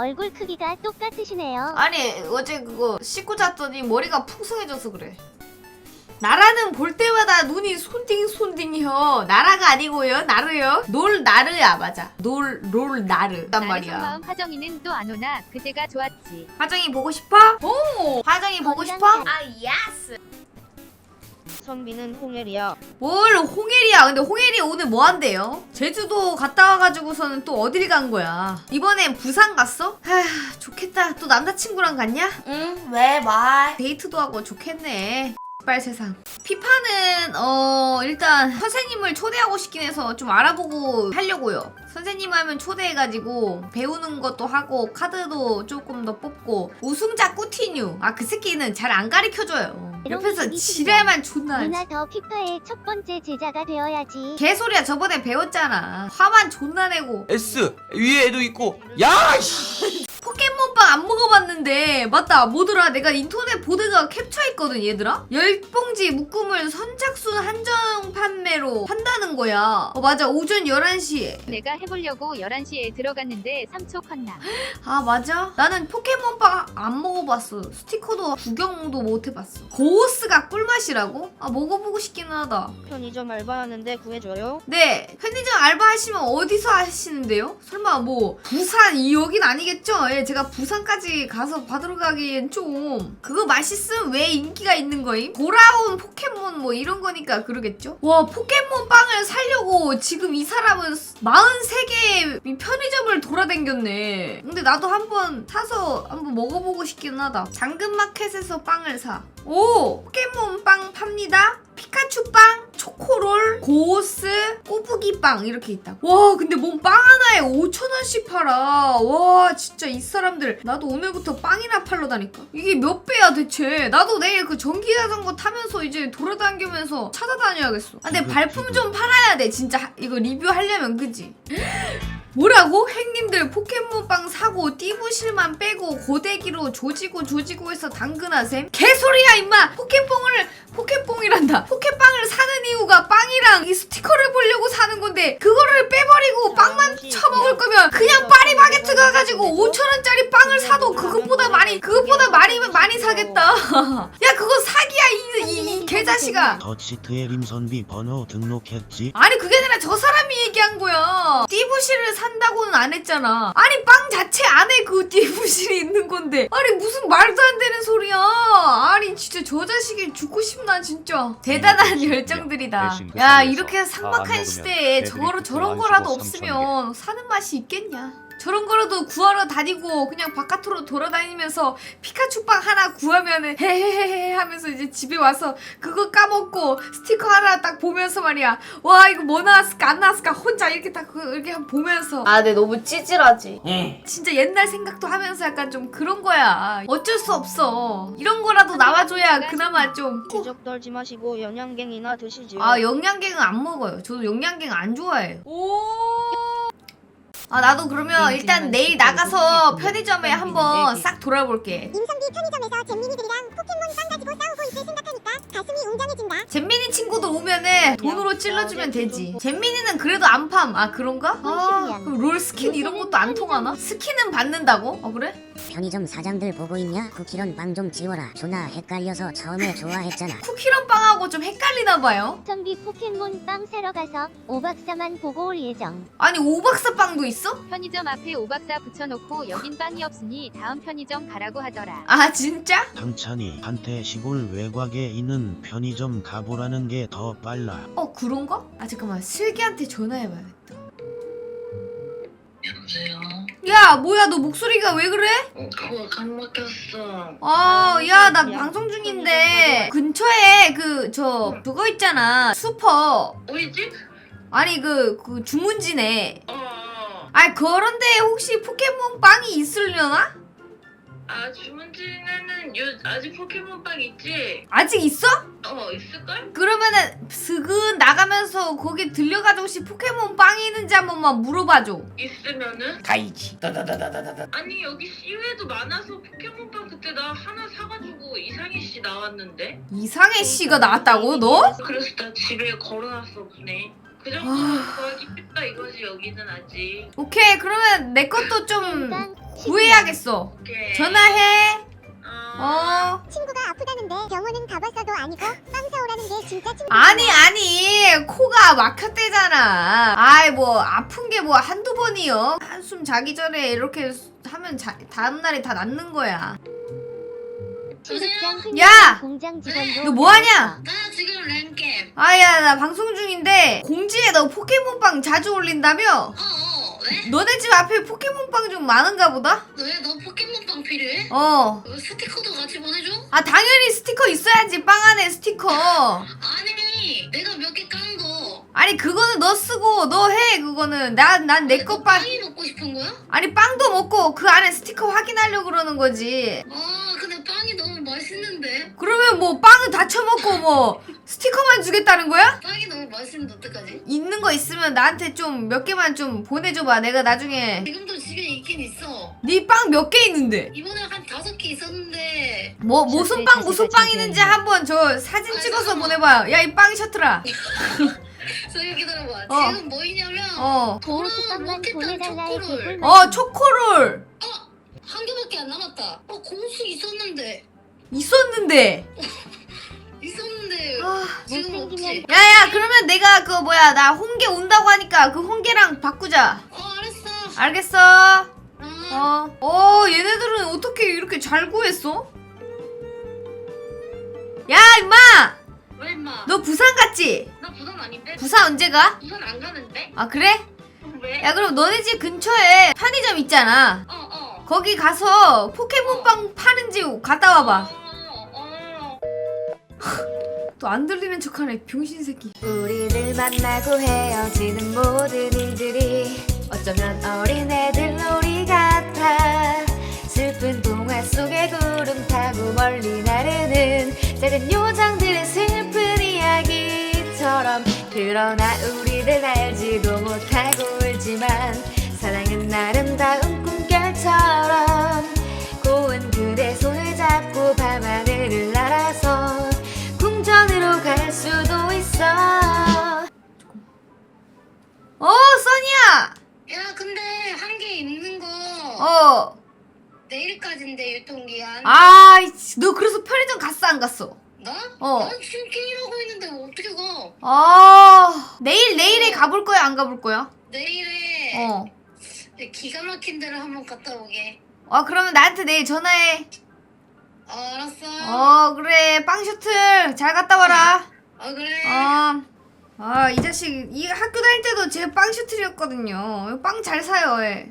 얼굴 크기가 똑같으시네요. 아니 어제 그거 씻고 잤더니 머리가 풍성해져서 그래. 나라는 볼 때마다 눈이 손딩 손딩혀. 나라가 아니고요. 나르요. 놀 나르야 맞아. 놀 롤 나르. 단 나는 말이야. 속마음 화정이는 또 안 오나 그때가 좋았지. 화정이 보고 싶어? 오. 화정이 보고 싶어? 아, 예스. 선비는 홍엘이야. 뭘 홍혜리야. 근데 홍혜리 오늘 뭐 한대요? 제주도 갔다 와가지고서는 또 어딜 간 거야? 이번엔 부산 갔어? 하 좋겠다. 또 남자친구랑 갔냐? 응, 왜 말? 데이트도 하고 좋겠네. 빨 세상. 피파는 어 일단 선생님을 초대하고 싶긴 해서 좀 알아보고 하려고요. 선생님 하면 초대해가지고 배우는 것도 하고 카드도 조금 더 뽑고 우승자 꾸티뉴. 아 그 새끼는 잘 안 가르쳐줘요. 옆에서 이런 지랄만 존나. 누나 더 피파의 첫 번째 제자가 되어야지. 개소리야 저번에 배웠잖아. 화만 존나 내고. S 위에도 있고 야 씨. 포켓몬빵 안 먹어봤는데 맞다 뭐더라 내가 인터넷 보드가 캡처했거든 얘들아 10봉지 묶음을 선착순 한정 판매로 한다는 거야 어 맞아 오전 11시에 내가 해보려고 11시에 들어갔는데 3초 컸나. 아 맞아? 나는 포켓몬빵 안 먹어봤어 스티커도 구경도 못 해봤어 고스가 꿀맛이라고? 아 먹어보고 싶기는 하다 편의점 알바하는데 구해줘요. 네 편의점 알바하시면 어디서 하시는데요? 설마 뭐 부산 이 여긴 아니겠죠? 예, 제가 부산까지 가서 받으러 가기엔 좀 그거 맛있음? 왜 인기가 있는 거임? 돌아온 포켓몬 뭐 이런 거니까 그러겠죠? 와 포켓몬 빵을 사려고 지금 이 사람은 43개의 편의점을 돌아댕겼네. 근데 나도 한번 사서 한번 먹어보고 싶긴 하다. 당근마켓에서 빵을 사 오 포켓몬 빵 팝니다. 피카츄 빵, 초코롤, 고스, 꼬부기 빵 이렇게 있다. 와 근데 뭔 빵 하나에 5천 원씩 팔아. 와 진짜 이 사람들 나도 오늘부터 빵이나 팔러 다니까. 이게 몇 배야 대체? 나도 내일 그 전기 자전거 타면서 이제 돌아다니면서 찾아다녀야겠어. 아, 근데 발품 좀 팔아야 돼 진짜 이거 리뷰하려면 그지? 뭐라고? 행님들 포켓몬빵 사고 띠부실만 빼고 고데기로 조지고 조지고 해서 당근하셈? 개소리야 임마! 포켓뽕을 포켓뽕이란다 포켓빵을 사는 이유가 빵이랑 이 스티커를 보려고 사는 건데 그거를 빼버리고 빵만 처먹을 거면 그냥 파리바게트 가가지고 5천원짜리 빵을 사도 그것보다 많이 그것보다 많이 많이 사겠다 야 그거 사기야 이, 이, 이 개자식아 더치트의 림선비 번호 등록했지? 아니 그게 아니라 저 사람이 띠부실을 산다고는 안 했잖아. 아니 빵 자체 안에 그 띠부실이 있는 건데. 아니 무슨 말도 안 되는 소리야. 아니 진짜 저 자식이 죽고 싶나 진짜. 대단한 열정들이다. 야 이렇게 삭막한 시대에 저거로 저런 거라도 없으면 사는 맛이 있겠냐 저런 거라도 구하러 다니고 그냥 바깥으로 돌아다니면서 피카츄 빵 하나 구하면은 헤헤헤헤 하면서 이제 집에 와서 그거 까먹고 스티커 하나 딱 보면서 말이야 와 이거 뭐 나왔을까 안 나왔을까 혼자 이렇게 딱 그- 이렇게 보면서 아, 근데 너무 찌질하지. 진짜 옛날 생각도 하면서 약간 좀 그런 거야 어쩔 수 없어 이런 거라도 나와줘야 그나마 좀 지적 떨지 마시고 영양갱이나 드시지요. 아 영양갱은 안 먹어요. 저도 영양갱 안 좋아해요. 아 나도 그러면 일단 내일 나가서 편의점에 한번 싹 돌아볼게. 임선비 편의점에서 잼민이들이랑 포켓몬 빵 가지고 싸우고 있을 생각하니까 가슴이 웅장해진다. 잼민이 친구들 오면은 돈으로 찔러주면 되지. 잼민이는 그래도 안 팜. 아 그런가? 아 그럼 롤 스킨 이런 것도 안 통하나? 스킨은 받는다고? 어 그래? 편의점 사장들 보고 있냐? 쿠키런 빵 좀 지워라. 존나 헷갈려서 처음에 좋아했잖아. 쿠키런 빵하고 좀 헷갈리나 봐요. 선비 포켓몬 빵 사러 가서 오박사만 보고 올 예정. 아니 오박사 빵도 있어? 편의점 앞에 오박사 붙여놓고 여긴 빵이 없으니 다음 편의점 가라고 하더라. 아 진짜? 당찬이 한테 시골 외곽에 있는 편의점 가보라는 게 더 빨라. 어 그런가? 아 잠깐만 슬기한테 전화해봐야겠다. 여보세요? 야 뭐야 너 목소리가 왜 그래? 그거 간 막혔어. 아, 야, 나 야, 방송 중인데 근처에 그 저 그거 있잖아 슈퍼 어디지? 아니 그 그 주문지네. 아니 그런데 혹시 포켓몬 빵이 있으려나? 아, 주문진에는 요, 아직 포켓몬빵 있지? 아직 있어? 어, 있을걸? 그러면은 스근 나가면서 거기 들려가지고 혹시 포켓몬 빵이 있는지 한 번만 물어봐줘. 있으면은? 가이지. 아니, 여기 C회도 많아서 포켓몬빵 그때 나 하나 사가지고 이상희 씨 나왔는데? 이상해 씨가 나왔다고 너? 그래서 나 집에 걸어놨어, 보내. 그 정도로 구하기 쉽다 이거지 여기는 아직. 오케이 그러면 내 것도 좀 일단 구해야겠어. 오케이. 전화해. 어. 어? 친구가 아프다는데 병원은 가봤어도 아니고 빵 사오라는 게 진짜 친구 아니 아니. 코가 막혔대잖아. 아이 뭐 아픈 게 뭐 한두 번이요. 한숨 자기 전에 이렇게 하면 자, 다음 날에 다 낫는 거야 야! 공장 직원도 너 뭐하냐? 나 지금 랭겜. 아야 나 방송 중인데 공지에 너 포켓몬빵 자주 올린다며? 어어 왜? 너네 집 앞에 포켓몬빵 좀 많은가 보다 왜 너 포켓몬빵 필요해? 어그 스티커도 같이 보내줘? 아 당연히 스티커 있어야지 빵 안에 스티커 아니 내가 몇 개 깐 거. 아니 그거는 너 쓰고 너 해 그거는 난 난 내 거 빵 빵이 먹고 싶은 거야? 아니 빵도 먹고 그 안에 스티커 확인하려고 그러는 거지 아 근데 빵이 너무 맛있는데. 그러면 뭐 빵은 다 처먹고 뭐 스티커만 주겠다는 거야? 빵이 너무 맛있는데 어떡하지? 있는 거 있으면 나한테 좀 몇 개만 좀 보내줘 봐 내가 나중에. 지금도 집에 있긴 있어. 네 빵 몇 개 있는데? 이번에 한 다섯 개 있었는데. 뭐 무슨 빵 무슨 빵 있는지 한번 저 사진 찍어서 보내봐요. 야 이 빵 셔틀아. 저기 기다려봐. 어. 지금 뭐 있냐면 어. 로켓탄 보내달라의 초코를. 어 초코롤. 한 개밖에 안 남았다. 어 공식 있었는데. 있었는데 있었는데 아 지금 없지. 야야 그러면 내가 그 뭐야 나 홍게 온다고 하니까 그 홍게랑 바꾸자 어 알았어. 알겠어 어. 어, 어 얘네들은 어떻게 이렇게 잘 구했어? 야 임마 왜 임마? 너 부산 갔지? 나 부산 아닌데? 부산 언제 가? 부산 안 가는데? 아 그래? 왜? 야 그럼 너네 집 근처에 편의점 있잖아 어 어. 거기 가서 포켓몬빵 파는지 갔다 와봐 어, 어. 또 안 들리는 척하네 병신 새끼. 우리들 만나고 헤어지는 모든 일들이 어쩌면 어린애들 놀이 같아. 슬픈 동화 속의 구름 타고 멀리 나르는 작은 요정들의 슬픈 이야기처럼 그러나 우리 어 내일까지인데 유통기한. 아, 너 그래서 편의점 갔어 안 갔어? 나? 어. 난 지금 게임하고 있는데 뭐 어떻게 가? 아 내일 내일에 가볼 거야 안 가볼 거야? 내일에 어. 기가 막힌 데를 한번 갔다 오게. 아 그러면 나한테 내일 전화해. 어, 알았어. 어 그래 빵 셔틀 잘 갔다 와라. 어 그래. 어. 아 이 자식 이 학교 다닐 때도 제 빵 셔틀이었거든요. 빵 잘 사요. 얘.